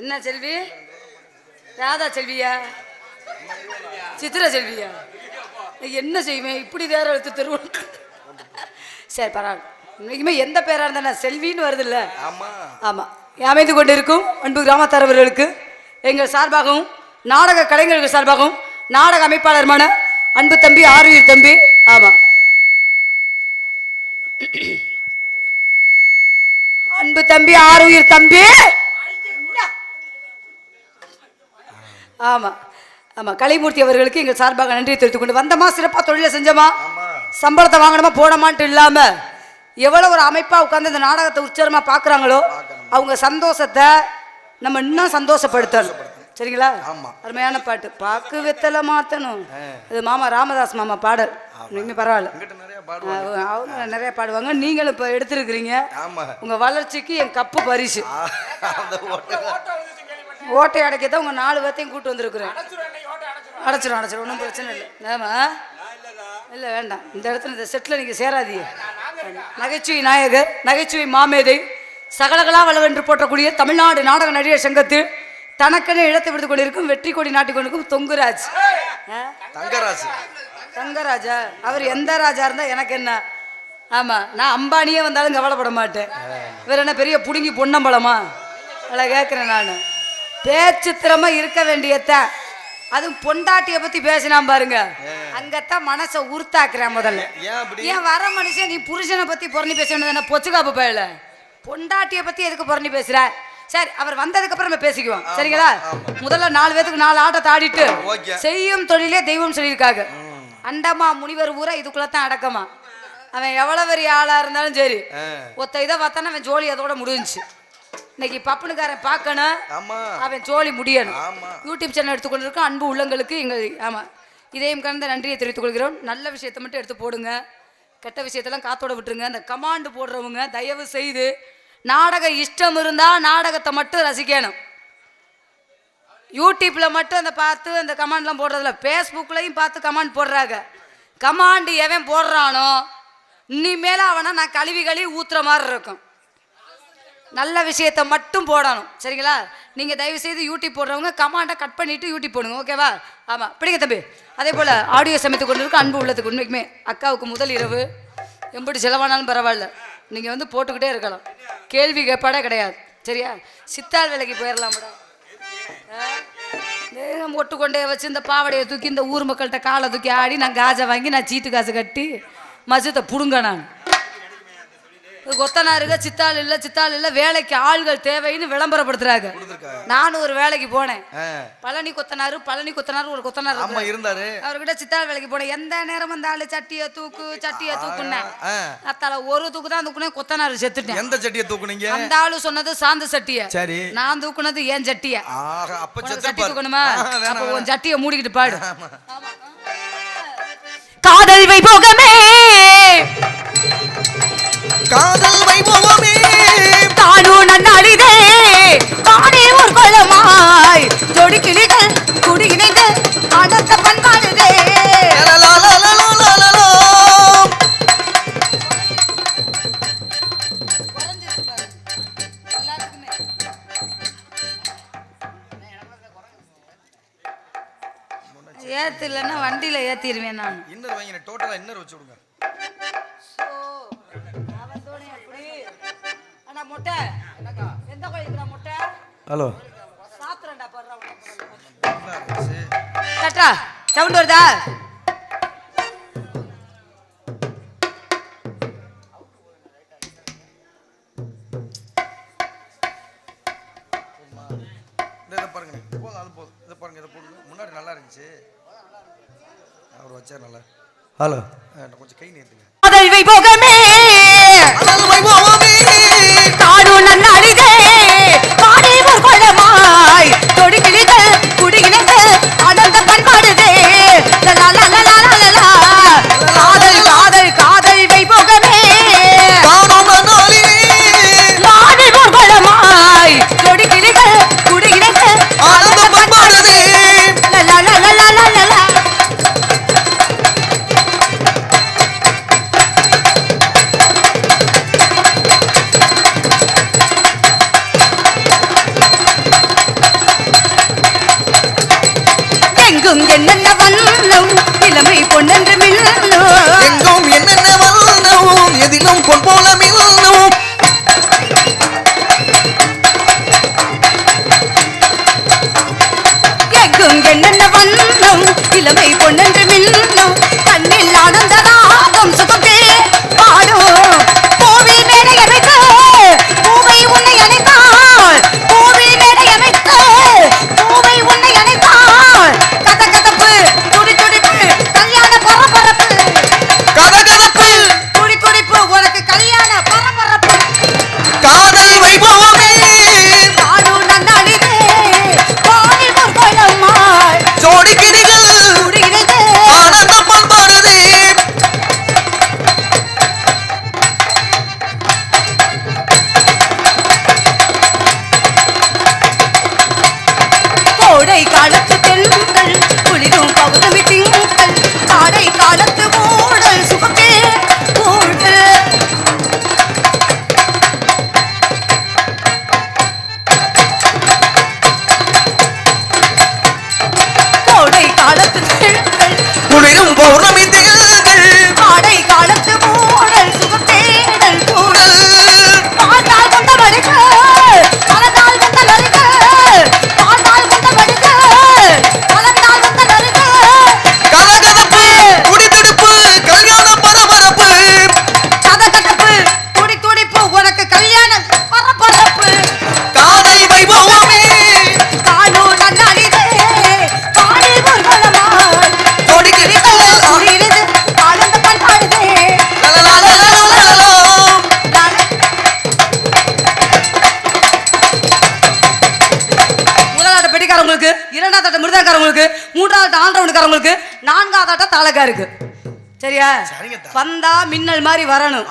என்ன செல்வி? ராதா செல்வியா? சித்ரா செல்வியா? என்ன செய்வேன்? இப்படி வேற எழுத்து தருவோம் சரி பரவாயில்ல. இன்னைக்குமே எந்த பேரா இருந்தா செல்வின்னு வருது இல்ல ஆமா. ஆமா அமைந்து கொண்டிருக்கும் அன்பு கிராமத்தரவர்களுக்கு எங்கள் சார்பாகவும் நாடக கலைஞர்கள் சார்பாகவும் நாடக அமைப்பாளருமான அன்பு தம்பி ஆறுயிர் தம்பி. ஆமா. அன்பு தம்பி ஆறுயிர் தம்பி. ஆமா. ஆமா. கலைமூர்த்தி அவர்களுக்கு எங்கள் சார்பாக நன்றி தெரிவித்துக் கொண்டு வந்தமா? சிறப்பா தொழிலை செஞ்சோமா? சம்பளத்தை வாங்கணுமா? போனமான்ட்டு இல்லாம? எவ்வளவு ஒரு அமைப்பா உட்கார்ந்து இந்த நாடகத்தை உச்சரமா பாக்குறாங்களோ அவங்க சந்தோஷத்தை நம்ம இன்னும் சந்தோஷப்படுத்தணும். சரிங்களா. அருமையான பாட்டு. பாக்கு வெத்தலை மாத்தணும். இது மாமா ராமதாஸ் மாமா பாடல். இனிமே பரவாயில்ல. எங்கிட்ட நிறைய பாடுவாங்க. அவங்க அவங்க நிறைய பாடுவாங்க. நீங்களும் இப்போ எடுத்திருக்கிறீங்க. ஆமா. உங்க வளர்ச்சிக்கு என் கப்பு பரிசு. ஓட்டு. ஓட்டை அடைக்க தான் உங்க நாலு பேர்த்தையும் கூட்டு வந்திருக்கிறேன். அடைச்சிரும் அடைச்சிரும் ஒன்றும் பிரச்சனை இல்லை. ஆமா இல்லை வேண்டாம். இந்த இடத்துல இந்த செட்டில் நீங்கள் சேராதீங்க. நகைச்சுவை நாயகர் நகைச்சுவை மாமேதை சகலகலா வளவென்று போற்றக்கூடிய தமிழ்நாடு நாடக நடிகர் சங்கத்தில் தனக்கென இழத்து விடுத்து கொண்டிருக்கும் வெற்றி கொடி நாட்டிக் கொண்டிருக்கும் தொங்குராஜ். ஆ? தங்கராசு தங்கராஜா? அவர் எந்த ராஜா இருந்தா எனக்கு என்ன? ஆமா நான் அம்பானியே வந்தாலும் கவலைப்பட மாட்டேன். வேற என்ன பெரிய புடுங்கி பொன்னம்பலமா? அதை கேட்குறேன் நான். பேச்சு திறமை இருக்க வேண்டியதான் அதுவும் பொண்டாட்டிய பத்தி பேசினான் பாருங்க. அங்கத்தான் மனசை உறுத்தாக்குறேன் முதல்ல. ஏன் வர மனுஷன் நீ புருஷனை பத்தி புறணி பேச வேண்டியது பொச்சுக்காப்பு பயல? பொண்டாட்டிய பத்தி எதுக்கு புறணி பேசுற? சரி அவர் வந்ததுக்கு அப்புறம் நம்ம பேசிக்குவோம். சரிங்களா? முதல்ல நாலு பேத்துக்கு நாலு ஆட்டத்தை ஆடிட்டு. செய்யும் தொழிலே தெய்வம் சொல்லியிருக்காங்க. அண்டமா முனிவர் ஊரா இதுக்குள்ள தான் அடக்கமா. அவன் எவ்வளவு பெரிய ஆளா இருந்தாலும் சரி. ஒத்த இதை பார்த்தானே அவன் ஜோலி அதோட முடிஞ்சுச்சு. இன்னைக்கு பப்புனுக்காரன் பார்க்கணும். ஆமா. அவன் ஜோலி முடியணும். ஆமா. யூடியூப் சேனல் எடுத்துக்கொண்டிருக்க அன்பு உள்ளங்களுக்கு எங்கள் ஆமாம் இதயம் கலந்த நன்றியை தெரிவித்துக் கொள்கிறோம். நல்ல விஷயத்தை மட்டும் எடுத்து போடுங்க. கெட்ட விஷயத்தெல்லாம் காத்தோட விட்டுருங்க. அந்த கமாண்டு போடுறவங்க தயவு செய்து நாடக இஷ்டம் இருந்தால் நாடகத்தை மட்டும் ரசிக்கணும். யூடியூப்பில் மட்டும் அந்த பார்த்து அந்த கமாண்ட்லாம் போடுறதில்ல. ஃபேஸ்புக்லையும் பார்த்து கமாண்ட் போடுறாங்க. கமாண்டு எவன் போடுறானோ இனிமேல அவனை நான் கழுவி கழுவி ஊத்துற மாதிரி இருக்கும். நல்ல விஷயத்தை மட்டும் போடணும். சரிங்களா? நீங்கள் தயவு செய்து யூடியூப் போடுறவங்க கமாண்டை கட் பண்ணிவிட்டு யூடியூப் போடுங்க. ஓகேவா ஆமாம் பிடிங்க தம்பி. அதே போல் ஆடியோ சமைத்து கொண்டு இருக்க அன்பு உள்ளதுக்கு உண்மைக்குமே. அக்காவுக்கு முதல் இரவு. எம்படி செலவானாலும் பரவாயில்ல. நீங்கள் வந்து போட்டுக்கிட்டே இருக்கலாம். கேள்வி கேட்பாடே கிடையாது. சரியா? சித்தாள் வேலைக்கு போயிடலாம் மேடம் நேரம் ஒட்டு கொண்டே வச்சு இந்த பாவடையை தூக்கி இந்த ஊர் மக்கள்கிட்ட காலை தூக்கி ஆடி நான் காஜை வாங்கி நான் சீட்டு காசு கட்டி மசத்தை பிடுங்க நான். கொத்தனாருங்க சித்தாள் இல்லை சித்தாள் இல்லை வேலைக்கு ஆள்கள் தேவைன்னு விளம்பரப்படுத்துறாங்க. நானும் ஒரு வேலைக்கு போனேன். பழனி கொத்தனாரு பழனி கொத்தனார் ஒரு கொத்தனார் ஆமா இருக்கிறாரு. இருந்தாரு. அவர்கிட்ட சித்தாள் வேலைக்கு போனேன். எந்த நேரம் வந்தாலும் சட்டியை தூக்கு சட்டியை தூக்குனேன். அத்தால ஒரு தூக்கு தான் தூக்குனேன் கொத்தனார் செத்துட்டேன். எந்த சட்டியை தூக்குனீங்க? அந்த ஆளு சொன்னது சாந்த சட்டிய. சரி. நான் தூக்குனது ஏன் சட்டிய? அப்ப சட்டி தூக்கணுமா? அப்ப. உன் சட்டியை மூடிக்கிட்டு பாடு. காதல் வைபோகமே காதல் வைபவமே தானும் நன்னாளிதே தானே ஒரு குளமாய் ஜோடி கிளிகள் குடி இணைந்த அடக்க பண்பாடுதே ஏத்து இல்லைன்னா வண்டியில ஏத்திடுவேன் நான். இன்னர் வாங்கின டோட்டலா இன்னர் வச்சு ஹலோ. கட்டா சவுண்ட் வருதா? பாருங்க போதும் அது போதும். இதை பாருங்க இதை போடுங்க முன்னாடி நல்லா இருந்துச்சு. அவர் வச்சார் நல்லா. ஹலோ. கொஞ்சம் கை நேர்த்துங்க காதல் 我那没。மிருதக்காரங்களுக்கு மூன்றாவது ஆண்டவனுக்காரங்களுக்கு நான்காவது ஆட்ட தாளக்காருக்கு சரியா? சரிங்க தா. வந்தா மின்னல் மாதிரி வரணும்.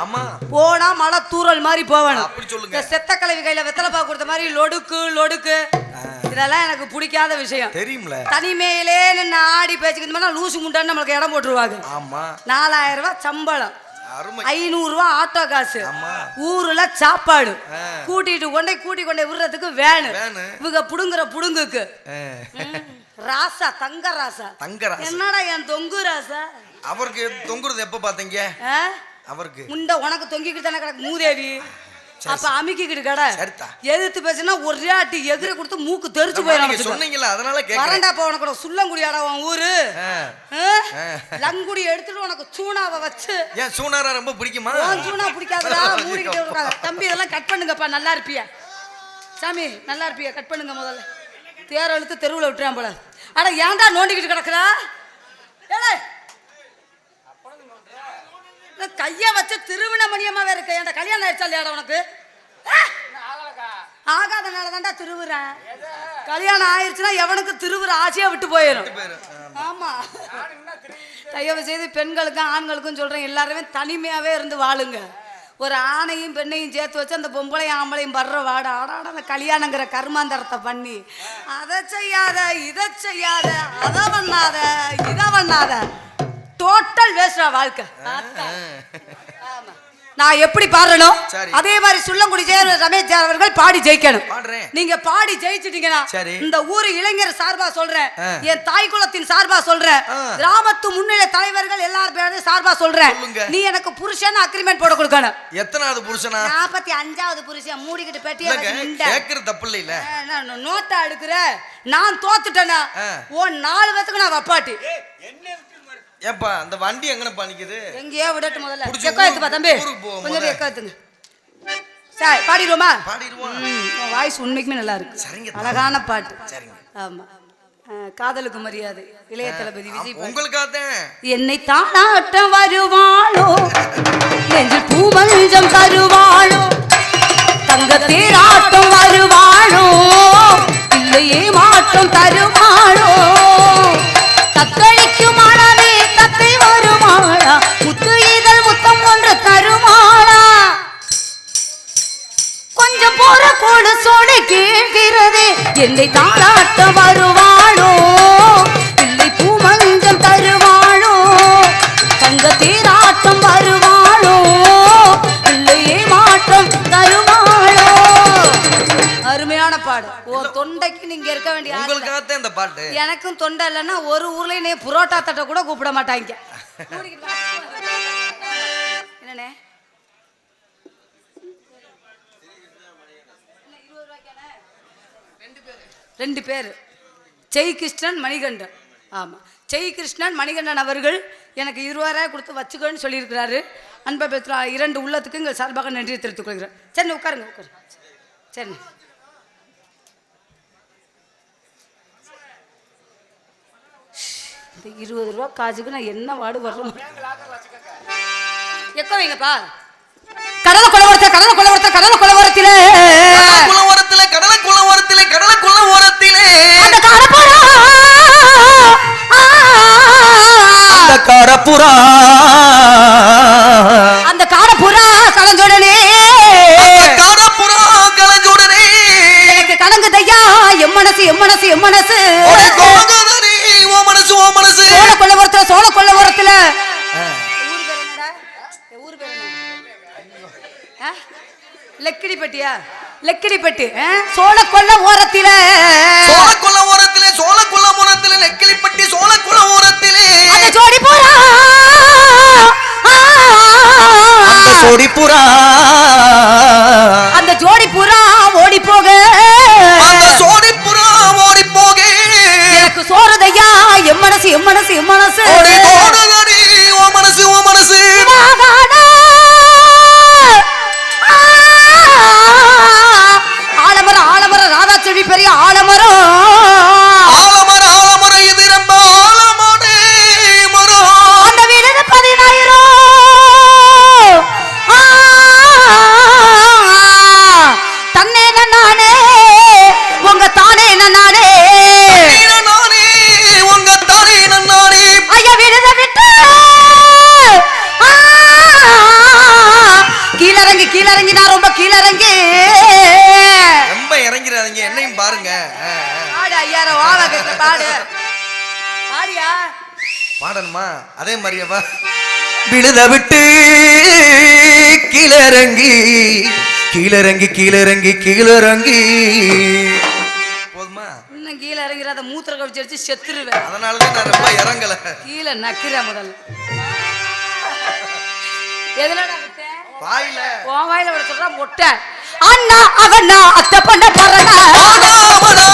போனா மழை தூறல் மாதிரி போகணும். இந்த செத்த கலவி கையில வெத்தலை பாக்கு கொடுத்த மாதிரி லொடுக்கு லொடுக்கு. இதெல்லாம் எனக்கு பிடிக்காத விஷயம். தெரியும்ல. தனிமையிலே நின்று ஆடி பேச்சுக்கிட்டு லூசு முண்டான்னு நம்மளுக்கு இடம் போட்டுருவாங்க. நாலாயிரம் ரூபாய் சம்பளம். அருமை. ஐநூறு ரூபாய் ஆட்டோ காசு. ஊர்ல சாப்பாடு. கூட்டிட்டு கொண்டே கூட்டி கொண்டே விடுறதுக்கு வேனு. இவங்க புடுங்குற புடுங்குக்கு. ராசா தங்க ராசா. தங்க ராசா. என்னடா என் தொங்கு ராசா? அவருக்கு தொங்குறது எப்ப பாத்தீங்க? அவருக்கு. முண்டை உனக்கு தொங்கிக்கிட்டு தானே கிடக்கு மூதேவி. அப்ப அமுக்கிக்கிட்டு கடை. எதிர்த்து பேசுனா ஒரே ஆட்டி எகிர கொடுத்து மூக்கு தெரிச்சு போயிடும் சொன்னீங்கல்ல அதனால வரண்டா போ உனக்கு சுள்ளங்குடியாடா உன் ஊரு. லங்குடி எடுத்துட்டு உனக்கு சூனாவை வச்சு. ஏன் சூனாரா ரொம்ப பிடிக்குமா? சூனா பிடிக்காதடா மூடிக்கிட்டே தம்பி இதெல்லாம் கட் பண்ணுங்கப்பா நல்லா இருப்பியா? சாமி நல்லா இருப்பியா? கட் பண்ணுங்க முதல்ல. தேர் இழுத்து தெருவில் விட்டுறான் போல. அட ஏன்டா நோண்டிக்கிட்டு கிடக்குறா? ஏலே. இந்த கைய வச்சு திருவின மணியமாவே இருக்க. ஏன்டா கல்யாணம் ஆயிடுச்சா இல்லையாடா உனக்கு? ஆகாதனால தான்டா திருவுறேன் கல்யாணம் ஆயிடுச்சுன்னா எவனுக்கு திருவுற ஆசையா விட்டு போயிடும் ஆமா. தயவு செய்து பெண்களுக்கும் ஆண்களுக்கும் சொல்றேன் எல்லாருமே தனிமையாவே இருந்து வாழுங்க. ஒரு ஆணையும் பெண்ணையும் சேர்த்து வச்சு அந்த பொம்பளையும் ஆம்பளையும் படுற வாட ஆடாட அந்த கல்யாணங்கிற கர்மாந்தரத்தை பண்ணி அதை செய்யாத இதை செய்யாத அதை பண்ணாத இதை பண்ணாத டோட்டல் வேஸ்டா வாழ்க்கை. ஆமா. நான் எப்படி பாடுறனோ. அதே மாதிரி சுள்ளங்குடி ஜெய ரமேஷ் ஜெய அவர்கள் பாடி ஜெயிக்கணும் பாடுறேன் நீங்க பாடி ஜெயிச்சிட்டீங்கன்னா. இந்த ஊர் இளைஞர் சார்பா சொல்றேன். என் தாய் குலத்தின் சார்பா சொல்றேன். கிராமத்து முன்னிலை தலைவர்கள் எல்லார் பேரும் சார்பா சொல்றேன். நீ எனக்கு புருஷன் அக்ரிமெண்ட் போட கொடுக்கணும் எத்தனாவது புருஷனா நாற்பத்தி அஞ்சாவது புருஷன் மூடிக்கிட்டு. கேக்குறது தப்பு நான் நோட்டா எடுக்கிற நான் தோத்துட்டேனா. ஓ நாலு பேத்துக்கு நான் வப்பாட்டி ஏப்பா அந்த வண்டி எங்கனப்பா நிக்குது? எங்கேயோ விடட்டு முதல்ல. எக்கோ எடுத்துப்பா தம்பி. கொஞ்சம். எக்கோ எடுத்துங்க. சரி பாடிடுவோமா? பாடிடுவோம். வாய்ஸ் உண்மைக்குமே நல்லா இருக்கு. சரிங்க. அழகான பாட்டு. சரிங்க. ஆமா. காதலுக்கு மரியாதை. இளைய தளபதி விஜய் பாட்டு. உங்களுக்காகத்தான். என்னை தானாட்ட வருவாளோ? நெஞ்சில் பூமஞ்சம் தருவாளோ? தங்க தேராட்டம் வருவாளோ? இல்லையே மாற்றம் தருவாளோ? தக்களிக்கும் கொஞ்சம் போற கூட சோடு கேட்கிறது. என்னை தாளாட்ட வருவாளோ? இல்லை பூமஞ்சம் தருவாளோ? தங்க தேராட்டம் வருவாளோ? இல்லையே மாற்றம் தருவாளோ? அருமையான பாடு. ஓ தொண்டைக்கு நீங்க இருக்க வேண்டிய இந்த பாட்டு. எனக்கும் தொண்டை இல்லைன்னா ஒரு ஊர்ல புரோட்டா தட்டை கூட கூப்பிட மாட்டாங்க. ரெண்டு பேர். ஜெய் கிருஷ்ணன் மணிகண்டன். ஆமாம் ஜெய் கிருஷ்ணன் மணிகண்டன் அவர்கள் எனக்கு இருபதாயிரம் கொடுத்து வச்சுக்கோன்னு சொல்லியிருக்கிறாரு. அன்பை பெற்ற இரண்டு உள்ளத்துக்கு எங்கள் சார்பாக நன்றி தெரிவித்துக் கொள்கிறேன். சரி உட்காருங்க உட்காரு சரி. இந்த இருபது ரூபா காசுக்கு நான் என்ன வாடு வர்றோம் எக்கோ வைங்கப்பா. கடலை குளவரத்தில் கடலை குளவரத்தில் கடலை கொலை வரத்திலே காரப்புறா அந்த காரப்புறா கலஞ்சோடனே காரப்புறா கலஞ்சுடனே எனக்கு கலங்குதையா? எம் மனசு எம் மனசு எம் மனசு. ஓ மனசு ஓ மனசு. சோழ கொல்லபுரத்துல சோழ கொல்லபுரத்துல லக்கிடிப்பட்டியா? லக்கிடிப்பட்டி? சோழ கொல்ல ஓரத்தில. சோழ குளவரத்திலே சோழ குளவரத்திலே நெக்கிலிப்பட்டி சோழ குளவரத்திலே சொடிப்புறா அந்த ஜோடி புறா ஓடி போக அந்த சோடிப்புறா ஓடி போக எனக்கு சோறுதையா எம் மனசு எம் மாதிரியவா விழுத விட்டு கீழறங்கி கீழறங்கி கீழறங்கி கீழறங்கி. போதுமா? இன்னும் கீழே இறங்கிறாத மூத்திர கவிச்சு அடிச்சு செத்துருவேன். அதனாலதான் நான் ரொம்ப இறங்கல. கீழே நக்கிறேன் முதல்ல. எதுலடா விட்ட வாயில. உன் வாயில விட சொல்றா மொட்டை. அண்ணா அவனா அத்தை பண்ண போறடா ஆனா, அவனா,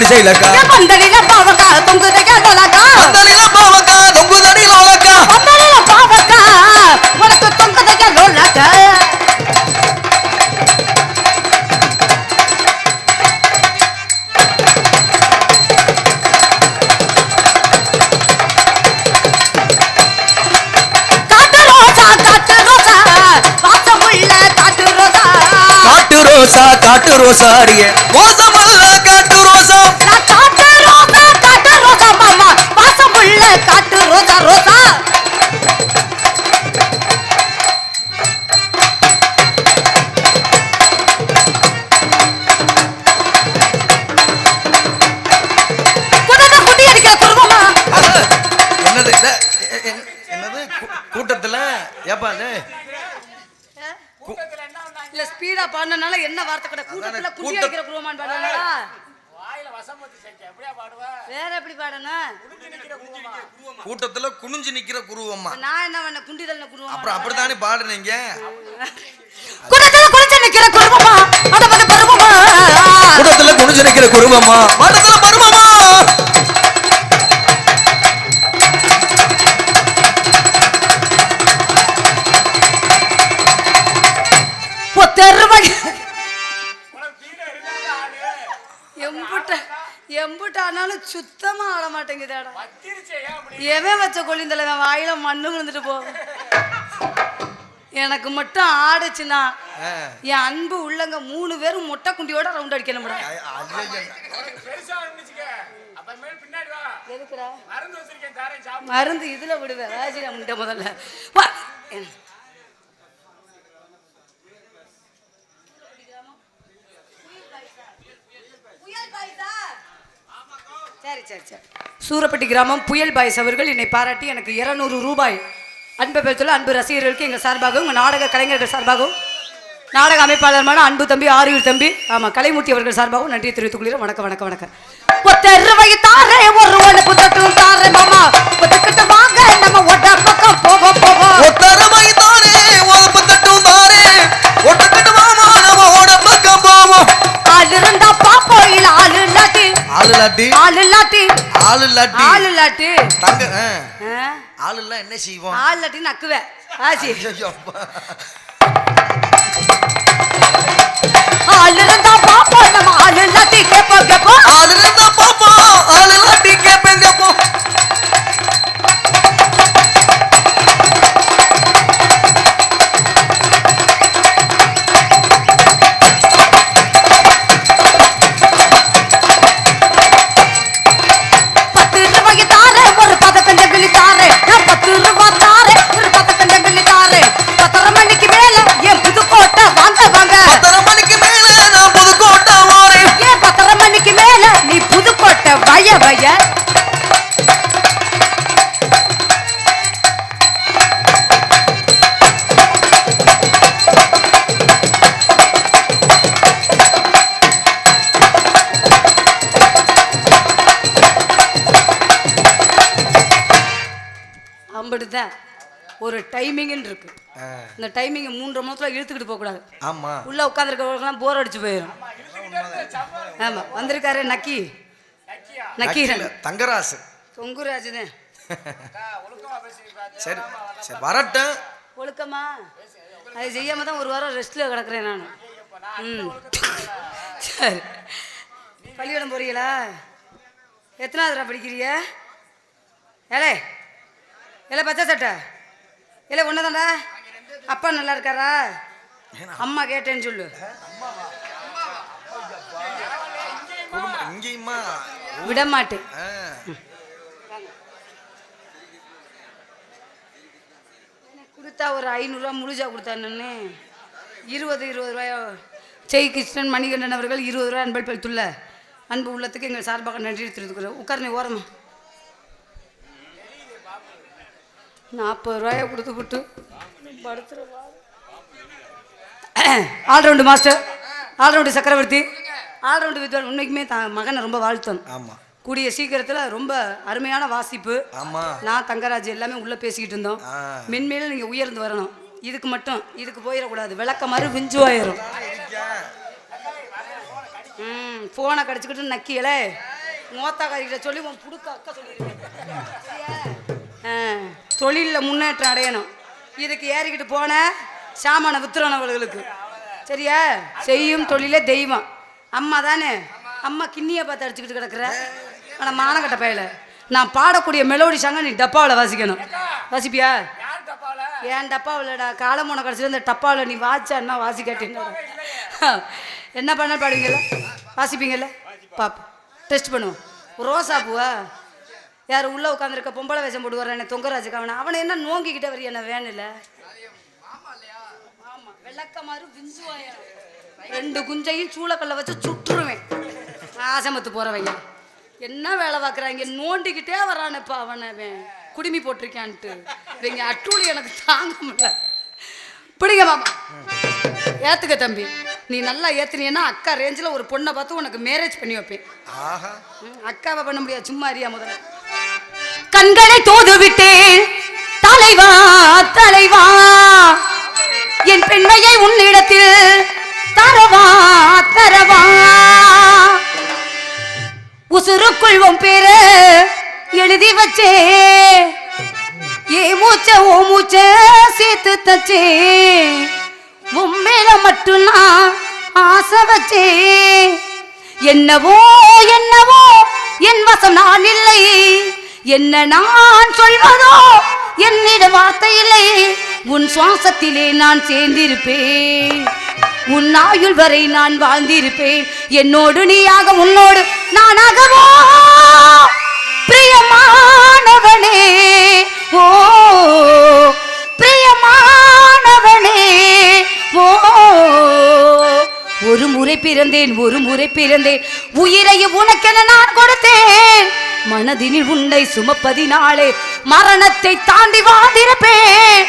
குத்தடி செய்யலக்கா. பந்தலில பாவக்கா தொங்குதையா தொலக்கா அந்தலில பாவக்கா, தொங்குதடி லோலக்கா. பந்தலில பாவக்கா உனக்கு தொங்குதையா லோலக்கா காட்டு ரோசா காட்டு ரோசா வாசமுள்ள காட்டு ரோசா காட்டு ரோசா காட்டு ரோசா அடியே மோசமல்ல குனிஞ்சு நிக்கிற குருவம்மா. நான் என்ன பண்ண குண்டி தள்ள குருவம் அப்புறம் அப்படித்தானே பாடுனீங்க குடத்துல குடிச்சு நிக்கிற குருவமா அட வந்து பருவமா கூட்டத்துல குனிஞ்சு நிக்கிற குருவம்மா. கொள்ளிந்தல வாயில மண்ணு விழுந்துட்டு போகும் எனக்கு மட்டும் ஆடுச்சுன்னா. என் அன்பு உள்ளங்க மூணு பேரும் மொட்டை குண்டியோட ரவுண்ட் அடிக்கணும் ஐ- ஐயையோ. உனக்கு பெருசா இருந்துச்சுக்க அப்ப மேல் பின்னாடி வா எதுக்குடா மருந்து வச்சிருக்கேன் தாரேன் சாப்பிடு மருந்து இதுல விடுவேன் ராஜினா முண்டை முதல்ல வா என்ன? சரி சரி சரி. சூரப்பட்டி கிராமம் புயல் பாய்ஸ் அவர்கள் என்னை பாராட்டி எனக்கு 200 ரூபாய் அன்பை பெற்றுள்ள அன்பு ரசிகர்களுக்கு எங்கள் சார்பாகவும் உங்கள் நாடக கலைஞர்கள் சார்பாகவும் நாடக அமைப்பாளருமான அன்பு தம்பி ஆரியூர் தம்பி ஆமாம் கலைமூர்த்தி அவர்கள் சார்பாகவும் நன்றி தெரிவித்துக் கொள்கிறேன். வணக்கம் வணக்கம் வணக்கம். ஒத்தருவை தாரே ஒரு ஒன்று தட்டும் தாரே மாமா. ஒத்துக்கிட்டு வாங்க நம்ம ஒட்ட பக்கம் போவோம் போவோம் ஒத்தரவை தானே உதப்பு தட்டும் தானே ஒட்டக்கட்டு மாமா நம்ம ஓட பக்கம் போவோம். ஆள் இருந்தா ஆளு இல்லாட்டி ஆள் இல்லாட்டி ஆளு இல்லாட்டி ஆள் இல்லாட்டி தங்க? ஆளு இல்ல என்ன செய்வோம் ஆள் இல்லாட்டி நக்குவேன் அப்பா. ஆள் இருந்தா பாப்போம் நம்ம. ஆள் இல்லாட்டி கேப்போம் கேப்போம். புதுக்கோட்டை வய வய அம்படுதான் ஒரு டைமிங்னு இருக்கு. இந்த டைமிங்கை மூன்றரை மாதத்தில் இழுத்துக்கிட்டு போகக்கூடாது. ஆமா. உள்ள உட்காந்துருக்கவங்களுக்குலாம் போர் அடிச்சு போயிடும் ஆமா வந்திருக்காரு நக்கி. நக்கீரன். தங்கராசு. தொங்குராஜ் தான் ஒழுக்கமா பேசி சரி சரி வரட்டும். ஒழுக்கமா? அது செய்யாம தான் ஒரு வாரம் ரெஸ்ட்ல கிடக்குறேன் நான். ம். சரி. பள்ளிக்கூடம் போறீங்களா? எத்தனாவதுரா படிக்கிறீங்க? ஏலே ஏலே பச்சை சட்டை. ஏலே ஒன்றுதான்டா அப்பா நல்லா இருக்காரா? அம்மா கேட்டேன்னு சொல்லு. இங்கேயுமா? விட மாட்டேன் கொடுத்தா ஒரு ஐநூறுரூவா முழுஜா கொடுத்தானே இருபது இருபது ரூபாயோ. ஜெய் கிருஷ்ணன் மணிகண்டன் அவர்கள் இருபது ரூபாய் அன்பள் பெற்றுள்ள அன்பு உள்ளத்துக்கு எங்கள் சார்பாக நன்றி தெரிவித்துக்கிறோம் உட்காருங்க ஓரமா. நாற்பது ரூபாயை கொடுத்து விட்டு படுத்துருவா all round master all round சக்கரவர்த்தி. ஆல்ரவுண்டு வித்வான். உண்மைக்குமே தான் மகனை ரொம்ப வாழ்த்தணும் ஆமா. கூடிய சீக்கிரத்தில் ரொம்ப அருமையான வாசிப்பு. ஆமா. நான் தங்கராஜ் எல்லாமே உள்ள பேசிக்கிட்டு இருந்தோம். மென்மேலும் நீங்க உயர்ந்து வரணும். இதுக்கு மட்டும் இதுக்கு போயிடக்கூடாது. விளக்க மாதிரி விஞ்சு ஆயிரும். ம் ஃபோனை கடிச்சுக்கிட்டு நக்கியலே. மோத்தா கறிக்கிட்ட சொல்லி உன் புடுக்க அக்கா சொல்லிடுவேன் தொழிலில் முன்னேற்றம் அடையணும். இதுக்கு ஏறிக்கிட்டு போன சாமான வித்துறனவர்களுக்கு சரியா? செய்யும் தொழிலே தெய்வம். அம்மா தானே அம்மா கிண்ணியை பார்த்து அடிச்சுக்கிட்டு கிடக்குற. ஆனால் மானக்கட்ட பயல. நான் பாடக்கூடிய மெலோடி சாங்க நீ டப்பாவில் வாசிக்கணும். வாசிப்பியா? ஏன் டப்பாவில்டா? காலமோன கடைசியில் இந்த டப்பாவில் நீ வாச்சா என்ன? கேட்டீங்க என்ன பண்ண பாடுவீங்கல்ல? வாசிப்பீங்கல்ல? பாப்பா டெஸ்ட் பண்ணுவோம். ரோசா பூவா? யார் உள்ளே உட்காந்துருக்க பொம்பளை வேஷம் போட்டு வர்றானே தொங்கராஜுக்கு அவனை அவனை என்ன நோங்கிக்கிட்டே வரி என்ன வேணும் ஆமா வெள்ளக்க மாதிரி விஞ்சுவாயா? ரெண்டு குஞ்சையும் சூளக்கல்ல வச்சு சுட்டுருவேன். ஆசமத்து போறவங்க. என்ன வேலை பார்க்குறாங்க? நோண்டிக்கிட்டே வரானப்பா அவனை. அவன் குடுமி போட்டிருக்கான்ட்டு. இவங்க அட்டூழி எனக்கு தாங்க முடியல. பிடிங்க மாமா. ஏத்துக்க தம்பி. நீ நல்லா ஏத்துனீன்னா அக்கா ரேஞ்சில் ஒரு பொண்ணை பார்த்து உனக்கு மேரேஜ் பண்ணி வைப்பேன். அக்காவை பண்ண முடியாது. சும்மா அறியா முதல்ல. கண்களை தோது விட்டேன் தலைவா தலைவா. என் பெண்மையை உன்னிடத்தில் எழுதி ஏ மூச்ச ஓ மூச்ச சேர்த்து தச்சே உன் மட்டும் நான் ஆசை வச்சே என்னவோ என்னவோ என் வசம் நான் இல்லை என்ன நான் சொல்வதோ என்னிட வார்த்தை இல்லை உன் சுவாசத்திலே நான் சேர்ந்திருப்பேன். உன் ஆயுள் வரை நான் வாழ்ந்திருப்பேன். என்னோடு நீயாக உன்னோடு நானாகவோ? பிரியமானவனே ஓ பிரியமானவனே ஓ. ஒரு முறை பிறந்தேன் ஒரு முறை பிறந்தேன். உயிரையும் உனக்கென நான் கொடுத்தேன். மனதினில் உன்னை சுமப்பதினாலே மரணத்தை தாண்டி வாழ்ந்திருப்பேன்.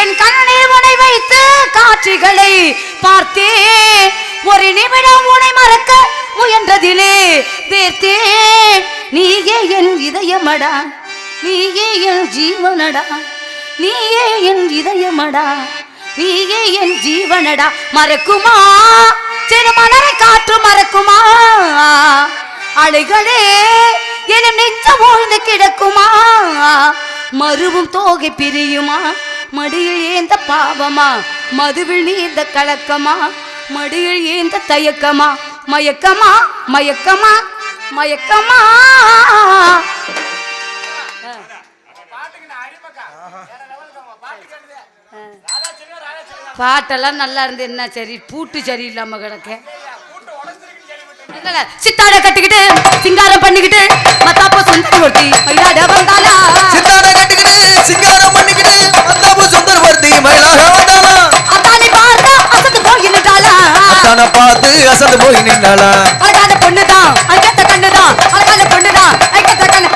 என் கண்ணில் உனை வைத்து காட்சிகளை பார்த்தேன். ஒரு நிமிடம் உனை மறக்க முயன்றதிலே வேர்த்தேன். நீயே என் இதயமடா நீயே என் ஜீவனடா நீயே என் இதயமடா நீயே என் ஜீவனடா. மறக்குமா? சிறு மலரை காற்று மறக்குமா? அலைகளே எனும் நெஞ்சம் ஓய்ந்து கிடக்குமா? மருவும் தோகை பிரியுமா? மடியில் ஏந்த பாவமா? மதுவில் நீந்த கலக்கமா? மடியில் ஏந்த தயக்கமா? மயக்கமா? மயக்கமா? மயக்கமா? பாட்டெல்லாம் நல்லா இருந்து என்ன சரி பூட்டு சரியில்லாம கிடக்க. சித்தாட கட்டிக்கிட்டு சிங்காரம் பண்ணிக்கிட்டு மத்தாப்ப சுந்தரி ஒருத்தி மயிலாட வந்தாளா? சித்தாட கட்டிக்கிட்டு சிங்காரம் பண்ணிக்கிட்டு மத்தாப்பு சுந்தரவர்த்தி மயிலாக வந்தாளா? அத்தானி பார்த்தா அசந்து போய் நின்னுட்டாளா அத்தான பார்த்து அசந்து போய் நின்னாளா அட அக்கத்த கண்ணுதான் அழகால பொண்ணுதான் அக்கத்த கண்ணு